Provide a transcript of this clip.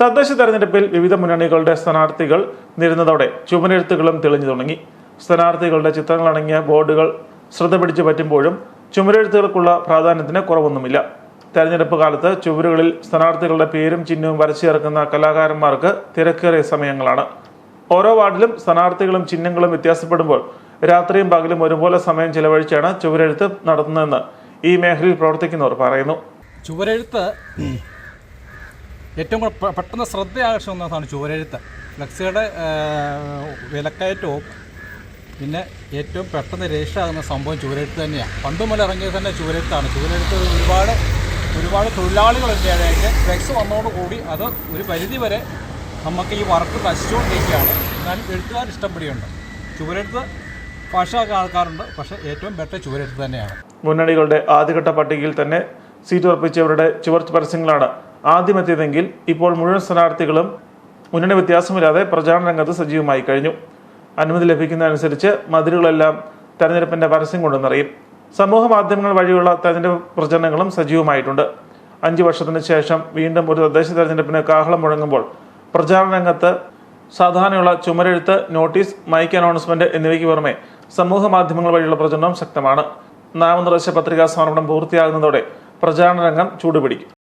തദ്ദേശ തെരഞ്ഞെടുപ്പിൽ വിവിധ മുന്നണികളുടെ സ്ഥാനാർത്ഥികൾ നിരുന്നതോടെ ചുമരെഴുത്തുകളും തെളിഞ്ഞു തുടങ്ങി. സ്ഥാനാർത്ഥികളുടെ ചിത്രങ്ങളടങ്ങിയ ബോർഡുകൾ ശ്രദ്ധ പിടിച്ചു പറ്റുമ്പോഴും ചുമരെഴുത്തുകൾക്കുള്ള പ്രാധാന്യത്തിന് കുറവൊന്നുമില്ല. തെരഞ്ഞെടുപ്പ് കാലത്ത് ചുവരുകളിൽ സ്ഥാനാർത്ഥികളുടെ പേരും ചിഹ്നവും വരച്ചു ചേർക്കുന്ന കലാകാരന്മാർക്ക് തിരക്കേറിയ സമയങ്ങളാണ്. ഓരോ വാർഡിലും സ്ഥാനാർത്ഥികളും ചിഹ്നങ്ങളും വ്യത്യാസപ്പെടുമ്പോൾ രാത്രിയും പകലും ഒരുപോലെ സമയം ചെലവഴിച്ചാണ് ചുവരെഴുത്ത് നടത്തുന്നതെന്ന് ഈ മേഖലയിൽ പ്രവർത്തിക്കുന്നവർ പറയുന്നു. ചുവരെഴുത്ത് ഏറ്റവും കൂടെ പെ- പെട്ടെന്ന് ശ്രദ്ധ ആകർഷിക്കുന്നതാണ് ചുവരെഴുത്ത്. ഫ്ലക്സുകളുടെ വിലക്കയറ്റവും പിന്നെ ഏറ്റവും പെട്ടെന്ന് രജിസ്റ്റർ ആകുന്ന സംഭവം ചുവരെഴുത്ത് തന്നെയാണ്. പണ്ട് മുതൽ ഇറങ്ങിയത് തന്നെ ചുവരെഴുത്താണ്. ചുവരെഴുത്ത് ഒരുപാട് ഒരുപാട് തൊഴിലാളികളുണ്ട് അതിന്റെ ഫ്ലെക്സ് വന്നതോടുകൂടി അത് ഒരു പരിധി വരെ നമുക്ക് ഈ വർക്ക് നശിച്ചുകൊണ്ടിരിക്കുകയാണ്. എന്നാലും എഴുത്തുകാർ ഇഷ്ടപ്പെടുകയുണ്ട്. ചുവരെഴുത്ത് ഭാഷയൊക്കെ ആൾക്കാരുണ്ട്. പക്ഷേ ഏറ്റവും ബെറ്റർ ചുവരെഴുത്ത് തന്നെയാണ്. മുന്നണികളുടെ ആദ്യഘട്ട പട്ടികയിൽ തന്നെ സീറ്റ് ഉറപ്പിച്ചവരുടെ ചുവർ പരസ്യങ്ങളാണ് ആദ്യമെത്തിയതെങ്കിൽ ഇപ്പോൾ മുഴുവൻ സ്ഥാനാർത്ഥികളും മുന്നണി വ്യത്യാസമില്ലാതെ പ്രചാരണ രംഗത്ത് സജീവമായി കഴിഞ്ഞു. അനുമതി ലഭിക്കുന്നതനുസരിച്ച് മതിലുകളെല്ലാം തെരഞ്ഞെടുപ്പിന്റെ പരസ്യം കൊണ്ട് നിറയും സമൂഹ മാധ്യമങ്ങൾ വഴിയുള്ള തെരഞ്ഞെടുപ്പ് പ്രചരണങ്ങളും സജീവമായിട്ടുണ്ട്. അഞ്ചു വർഷത്തിന് ശേഷം വീണ്ടും ഒരു തദ്ദേശ തെരഞ്ഞെടുപ്പിന് കാഹളം മുഴങ്ങുമ്പോൾ പ്രചാരണ രംഗത്ത് സാധാരണയുള്ള ചുമരെഴുത്ത് നോട്ടീസ് മൈക്ക് അനൗൺസ്മെന്റ് എന്നിവയ്ക്ക് പുറമെ സമൂഹ മാധ്യമങ്ങൾ വഴിയുള്ള പ്രചരണം ശക്തമാണ്. നാമനിർദ്ദേശ പത്രികാ സമർപ്പണം പൂർത്തിയാകുന്നതോടെ പ്രചാരണ രംഗം ചൂടുപിടിക്കും.